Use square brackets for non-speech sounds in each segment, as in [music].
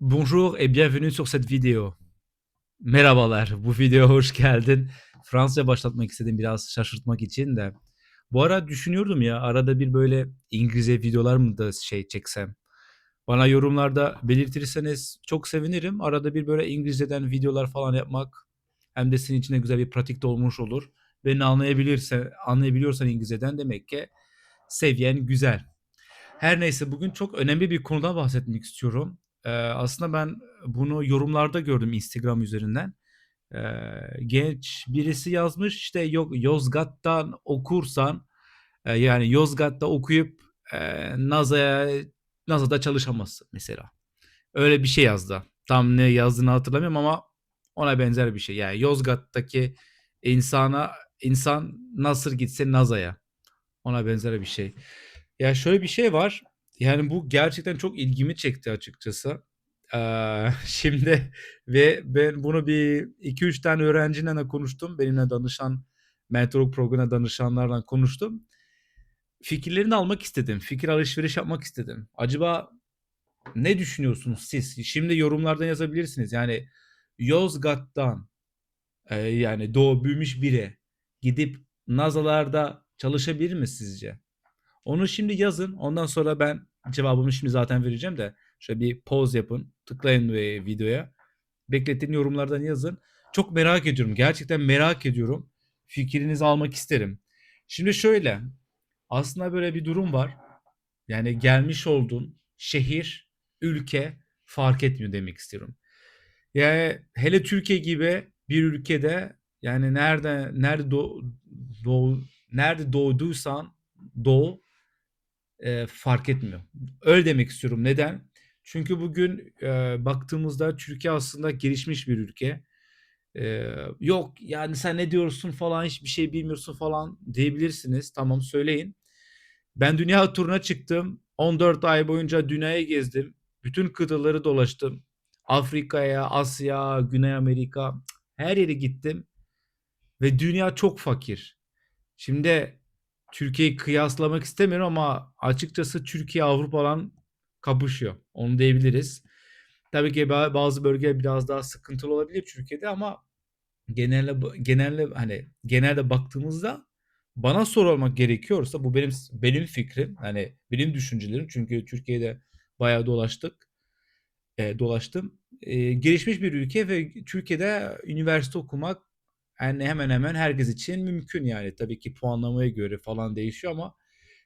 Bonjour et bienvenue sur cette vidéo. Merhabalar, bu videoya hoş geldin. Fransızca başlatmak istedim biraz şaşırtmak için de. Bu ara düşünüyordum ya, arada bir böyle İngilizce videolar mı da şey çeksem? Bana yorumlarda belirtirseniz çok sevinirim. Arada bir böyle İngilizceden videolar falan yapmak hem de senin için de güzel bir pratik de olmuş olur. Beni anlayabilirse, anlayabiliyorsan İngilizceden demek ki seviyen güzel. Her neyse bugün çok önemli bir konudan bahsetmek istiyorum. Eee, aslında ben bunu yorumlarda gördüm Instagram üzerinden. Eee, genç birisi yazmış işte yok Yozgat'tan okursan e, yani Yozgat'ta okuyup e, NASA'ya NASA'da çalışamazsın mesela. Öyle bir şey yazdı. Tam ne yazdığını hatırlamıyorum ama ona benzer bir şey. Yani Yozgat'taki insana insan nasıl gitse NASA'ya. Ona benzer bir şey. Ya şöyle bir şey var. Yani bu gerçekten çok ilgimi çekti açıkçası. Eee, [laughs] şimdi ve ben bunu bir 2-3 tane öğrenciyle de konuştum. Benimle danışan, mentorluk programına danışanlarla konuştum. Fikirlerini almak istedim. Fikir alışveriş yapmak istedim. Acaba ne düşünüyorsunuz siz? Şimdi yorumlardan yazabilirsiniz. Yani Yozgat'tan e, yani doğu büyümüş biri gidip NASA'larda çalışabilir mi sizce? Onu şimdi yazın. Ondan sonra ben cevabımı şimdi zaten vereceğim de şöyle bir pause yapın. Tıklayın videoya. Bekletin yorumlardan yazın. Çok merak ediyorum. Gerçekten merak ediyorum. Fikrinizi almak isterim. Şimdi şöyle. Aslında böyle bir durum var. Yani gelmiş olduğun şehir, ülke fark etmiyor demek istiyorum. Yani hele Türkiye gibi bir ülkede yani nerede nerede doğ, doğ- nerede doğduysan doğ e, fark etmiyor. Öyle demek istiyorum. Neden? Çünkü bugün e, baktığımızda Türkiye aslında gelişmiş bir ülke. E, yok yani sen ne diyorsun falan hiçbir şey bilmiyorsun falan diyebilirsiniz. Tamam söyleyin. Ben dünya turuna çıktım. 14 ay boyunca dünyayı gezdim. Bütün kıtaları dolaştım. Afrika'ya, Asya, Güney Amerika her yere gittim. Ve dünya çok fakir. Şimdi Türkiye'yi kıyaslamak istemiyorum ama açıkçası Türkiye Avrupa'dan kapışıyor. Onu diyebiliriz. Tabii ki bazı bölgeler biraz daha sıkıntılı olabilir Türkiye'de ama genelde genelde hani genelde baktığımızda bana sorulmak gerekiyorsa bu benim benim fikrim. Hani benim düşüncelerim çünkü Türkiye'de bayağı dolaştık. E, dolaştım. E, gelişmiş bir ülke ve Türkiye'de üniversite okumak yani hemen hemen herkes için mümkün yani. Tabii ki puanlamaya göre falan değişiyor ama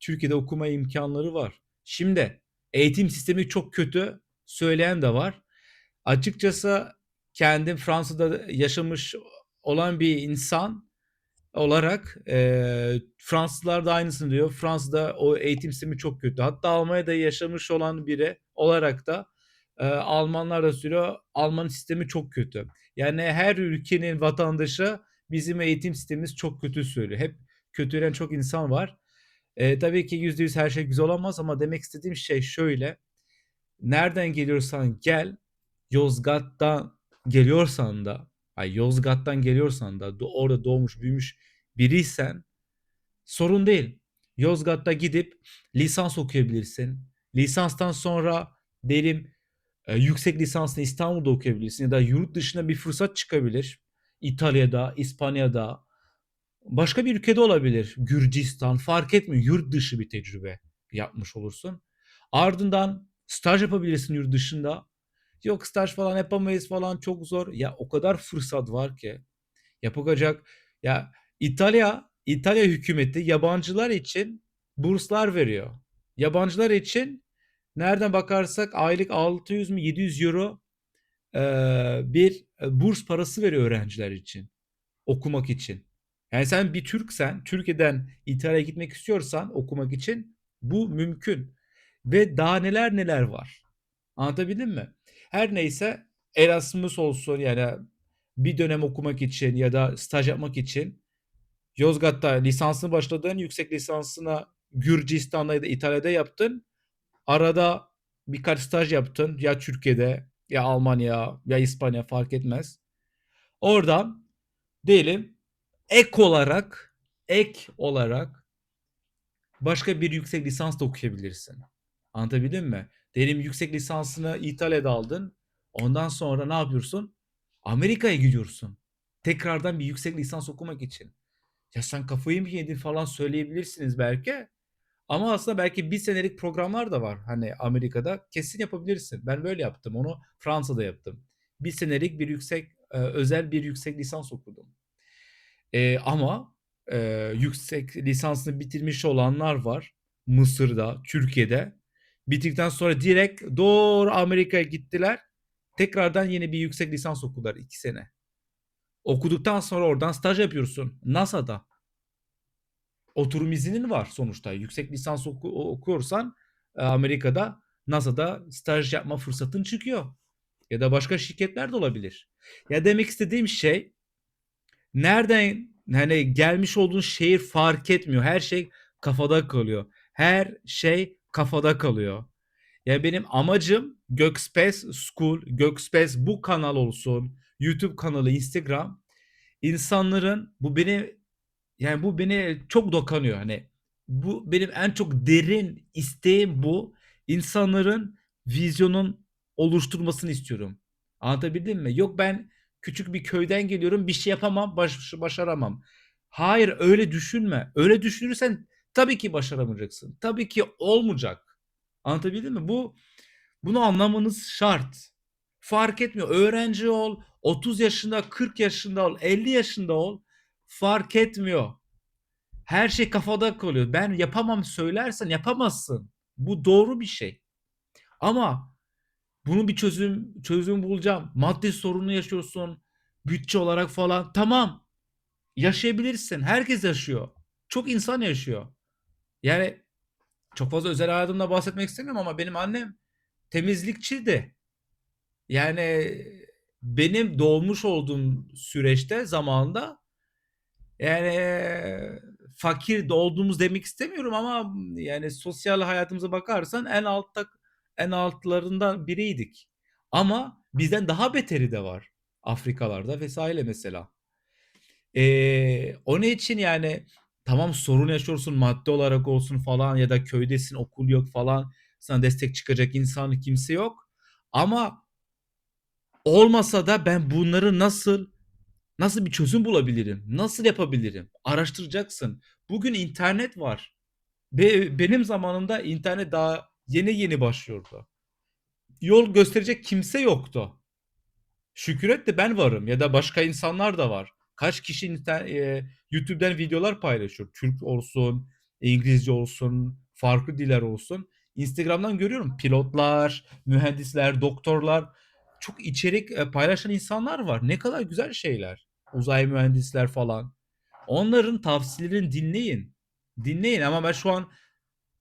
Türkiye'de okuma imkanları var. Şimdi eğitim sistemi çok kötü söyleyen de var. Açıkçası kendim Fransa'da yaşamış olan bir insan olarak e, Fransızlar da aynısını diyor. Fransa'da o eğitim sistemi çok kötü. Hatta Almanya'da yaşamış olan biri olarak da e, Almanlar da söylüyor Alman sistemi çok kötü. Yani her ülkenin vatandaşı bizim eğitim sistemimiz çok kötü söylüyor. Hep kötülen çok insan var. E, tabii ki yüzde yüz her şey güzel olamaz ama demek istediğim şey şöyle. Nereden geliyorsan gel, Yozgat'tan geliyorsan da, ay Yozgat'tan geliyorsan da orada doğmuş büyümüş biriysen sorun değil. Yozgat'ta gidip lisans okuyabilirsin. Lisanstan sonra derim e, yüksek lisansını İstanbul'da okuyabilirsin ya da yurt dışına bir fırsat çıkabilir. İtalya'da, İspanya'da, başka bir ülkede olabilir. Gürcistan fark etmiyor. Yurt dışı bir tecrübe yapmış olursun. Ardından staj yapabilirsin yurt dışında. Yok staj falan yapamayız falan çok zor. Ya o kadar fırsat var ki yapacak. Ya İtalya İtalya hükümeti yabancılar için burslar veriyor. Yabancılar için nereden bakarsak aylık 600 mü 700 euro e, bir burs parası veriyor öğrenciler için okumak için. Yani sen bir Türksen, Türkiye'den İtalya'ya gitmek istiyorsan okumak için bu mümkün. Ve daha neler neler var. Anlatabildim mi? Her neyse Erasmus olsun yani bir dönem okumak için ya da staj yapmak için Yozgat'ta lisansını başladın, yüksek lisansına Gürcistan'da ya da İtalya'da yaptın. Arada birkaç staj yaptın ya Türkiye'de ya Almanya ya İspanya fark etmez. Oradan diyelim ek olarak ek olarak başka bir yüksek lisans da okuyabilirsin. Anlatabildim mi? Diyelim yüksek lisansını İtalya'da aldın. Ondan sonra ne yapıyorsun? Amerika'ya gidiyorsun. Tekrardan bir yüksek lisans okumak için. Ya sen kafayı mı yedin falan söyleyebilirsiniz belki. Ama aslında belki bir senelik programlar da var. Hani Amerika'da kesin yapabilirsin. Ben böyle yaptım. Onu Fransa'da yaptım. Bir senelik bir yüksek e, özel bir yüksek lisans okudum. E, ama e, yüksek lisansını bitirmiş olanlar var. Mısır'da, Türkiye'de. Bitirdikten sonra direkt doğru Amerika'ya gittiler. Tekrardan yeni bir yüksek lisans okudular iki sene. Okuduktan sonra oradan staj yapıyorsun. NASA'da. Oturum iznin var sonuçta. Yüksek lisans oku, okuyorsan e, Amerika'da NASA'da staj yapma fırsatın çıkıyor. Ya da başka şirketler de olabilir. Ya demek istediğim şey nereden hani gelmiş olduğun şehir fark etmiyor. Her şey kafada kalıyor. Her şey kafada kalıyor. Ya benim amacım Gökspace School, Gökspace bu kanal olsun, YouTube kanalı, Instagram. İnsanların bu beni yani bu beni çok dokanıyor. Hani bu benim en çok derin isteğim bu. İnsanların vizyonun oluşturmasını istiyorum. Anlatabildim mi? Yok ben küçük bir köyden geliyorum bir şey yapamam, baş, başaramam. Hayır öyle düşünme. Öyle düşünürsen tabii ki başaramayacaksın. Tabii ki olmayacak. Anlatabildim mi? Bu bunu anlamanız şart. Fark etmiyor. Öğrenci ol, 30 yaşında, 40 yaşında ol, 50 yaşında ol. Fark etmiyor. Her şey kafada kalıyor. Ben yapamam söylersen yapamazsın. Bu doğru bir şey. Ama bunun bir çözüm çözüm bulacağım. Maddi sorunu yaşıyorsun, bütçe olarak falan. Tamam. Yaşayabilirsin. Herkes yaşıyor. Çok insan yaşıyor. Yani çok fazla özel hayatımda bahsetmek istemiyorum ama benim annem temizlikçiydi. Yani benim doğmuş olduğum süreçte zamanında yani fakir olduğumuz demek istemiyorum ama yani sosyal hayatımıza bakarsan en altta en altlarından biriydik. Ama bizden daha beteri de var Afrikalarda vesaire mesela. Ee, onun için yani tamam sorun yaşıyorsun maddi olarak olsun falan ya da köydesin okul yok falan sana destek çıkacak insan kimse yok. Ama olmasa da ben bunları nasıl nasıl bir çözüm bulabilirim? Nasıl yapabilirim? Araştıracaksın. Bugün internet var. Be benim zamanımda internet daha yeni yeni başlıyordu. Yol gösterecek kimse yoktu. Şükür et de ben varım ya da başka insanlar da var. Kaç kişi inter- e, YouTube'dan videolar paylaşıyor. Türk olsun, İngilizce olsun, farklı diller olsun. Instagram'dan görüyorum pilotlar, mühendisler, doktorlar çok içerik e, paylaşan insanlar var. Ne kadar güzel şeyler. Uzay mühendisler falan. Onların tavsiyelerini dinleyin. Dinleyin ama ben şu an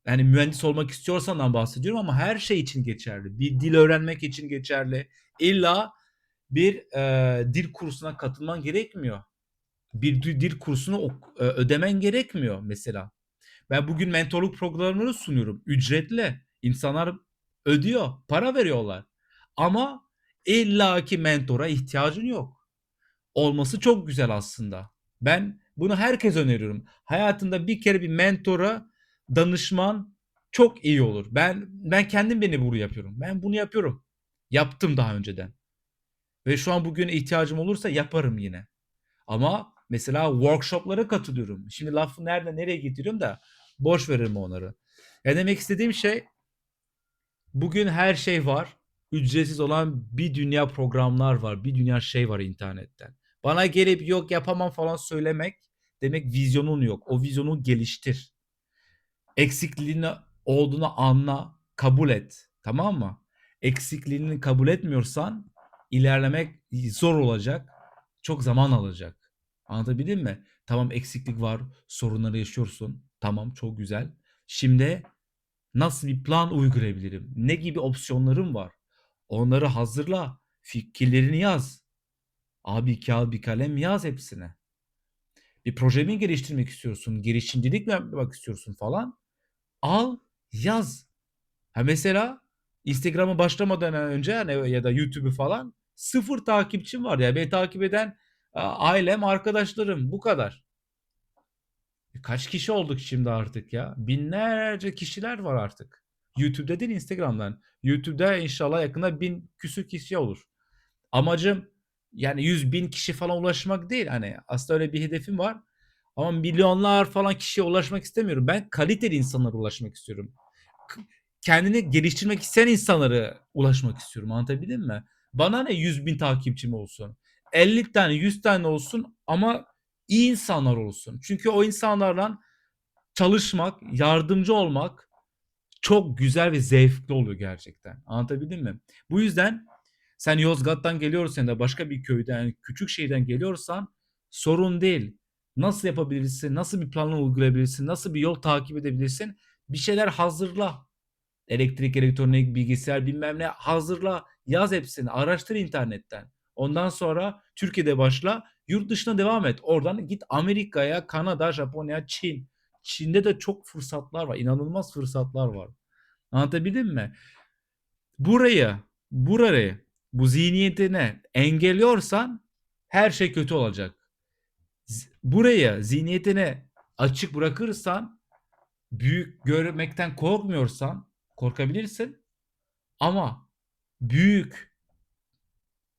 yani mühendis olmak istiyorsan bahsediyorum ama her şey için geçerli. Bir dil öğrenmek için geçerli. İlla bir e, dil kursuna katılman gerekmiyor. Bir dil kursunu e, ödemen gerekmiyor mesela. Ben bugün mentorluk programları sunuyorum. Ücretli. İnsanlar ödüyor. Para veriyorlar. Ama illaki mentora ihtiyacın yok. Olması çok güzel aslında. Ben bunu herkes öneriyorum. Hayatında bir kere bir mentora danışman çok iyi olur. Ben ben kendim beni bunu yapıyorum. Ben bunu yapıyorum. Yaptım daha önceden. Ve şu an bugün ihtiyacım olursa yaparım yine. Ama mesela workshoplara katılıyorum. Şimdi lafı nerede nereye getiriyorum da boş veririm onları. Ya demek istediğim şey bugün her şey var. Ücretsiz olan bir dünya programlar var. Bir dünya şey var internetten. Bana gelip yok yapamam falan söylemek demek vizyonun yok. O vizyonu geliştir. Eksikliğini olduğunu anla, kabul et. Tamam mı? Eksikliğini kabul etmiyorsan ilerlemek zor olacak. Çok zaman alacak. Anlatabildim mi? Tamam eksiklik var, sorunları yaşıyorsun. Tamam çok güzel. Şimdi nasıl bir plan uygulayabilirim? Ne gibi opsiyonlarım var? Onları hazırla. Fikirlerini yaz. Abi kağıt bir kalem yaz hepsine. Bir proje mi geliştirmek istiyorsun? Girişimcilik mi yapmak istiyorsun falan? Al, yaz. Ha mesela Instagram'a başlamadan önce hani ya da YouTube'u falan sıfır takipçim var ya. Beni takip eden ailem, arkadaşlarım bu kadar. Kaç kişi olduk şimdi artık ya? Binlerce kişiler var artık. YouTube'da değil Instagram'dan. YouTube'da inşallah yakında bin küsür kişi olur. Amacım yani 100 bin kişi falan ulaşmak değil. Hani aslında öyle bir hedefim var. Ama milyonlar falan kişiye ulaşmak istemiyorum. Ben kaliteli insanlara ulaşmak istiyorum. Kendini geliştirmek isteyen insanlara ulaşmak istiyorum. Anlatabildim mi? Bana ne 100 bin takipçim olsun. 50 tane 100 tane olsun ama iyi insanlar olsun. Çünkü o insanlarla çalışmak, yardımcı olmak çok güzel ve zevkli oluyor gerçekten. Anlatabildim mi? Bu yüzden sen Yozgat'tan geliyorsan da başka bir köyden, küçük şehirden geliyorsan sorun değil. Nasıl yapabilirsin? Nasıl bir planla uygulayabilirsin? Nasıl bir yol takip edebilirsin? Bir şeyler hazırla. Elektrik, elektronik, bilgisayar bilmem ne hazırla. Yaz hepsini. Araştır internetten. Ondan sonra Türkiye'de başla. Yurt dışına devam et. Oradan git Amerika'ya, Kanada, Japonya, Çin. Çin'de de çok fırsatlar var. İnanılmaz fırsatlar var. Anlatabildim mi? Burayı, burayı, bu zihniyetine engelliyorsan her şey kötü olacak. Burayı zihniyetine açık bırakırsan, büyük görmekten korkmuyorsan korkabilirsin. Ama büyük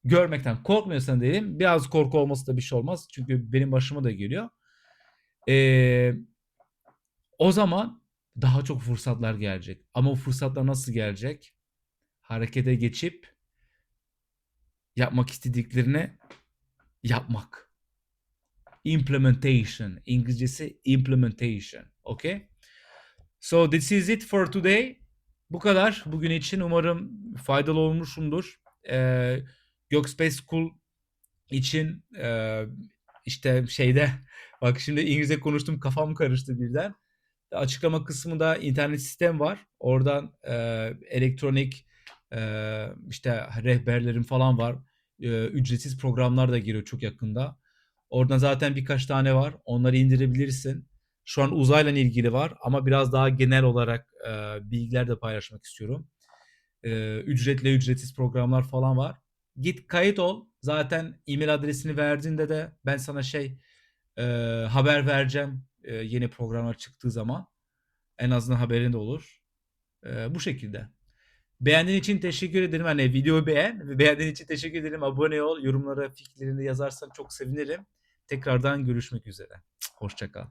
görmekten korkmuyorsan diyelim biraz korku olması da bir şey olmaz. Çünkü benim başıma da geliyor. Ee, o zaman daha çok fırsatlar gelecek. Ama o fırsatlar nasıl gelecek? Harekete geçip yapmak istediklerini yapmak. Implementation. İngilizcesi implementation. Okay? So this is it for today. Bu kadar bugün için. Umarım faydalı olmuşumdur. Ee, Gökspace School için e, işte şeyde [laughs] bak şimdi İngilizce konuştum kafam karıştı birden. Açıklama kısmında internet sistem var. Oradan e, elektronik e, işte rehberlerim falan var. Ücretsiz programlar da giriyor çok yakında. Oradan zaten birkaç tane var. Onları indirebilirsin. Şu an uzayla ilgili var ama biraz daha genel olarak e, bilgiler de paylaşmak istiyorum. E, ücretli ücretsiz programlar falan var. Git kayıt ol. Zaten e-mail adresini verdiğinde de ben sana şey e, haber vereceğim e, yeni programlar çıktığı zaman. En azından haberin de olur. E, bu şekilde. Beğendiğin için teşekkür ederim. Hani videoyu beğen beğendiğin için teşekkür ederim. Abone ol. Yorumlara fikirlerini yazarsan çok sevinirim. Tekrardan görüşmek üzere. Hoşça kal.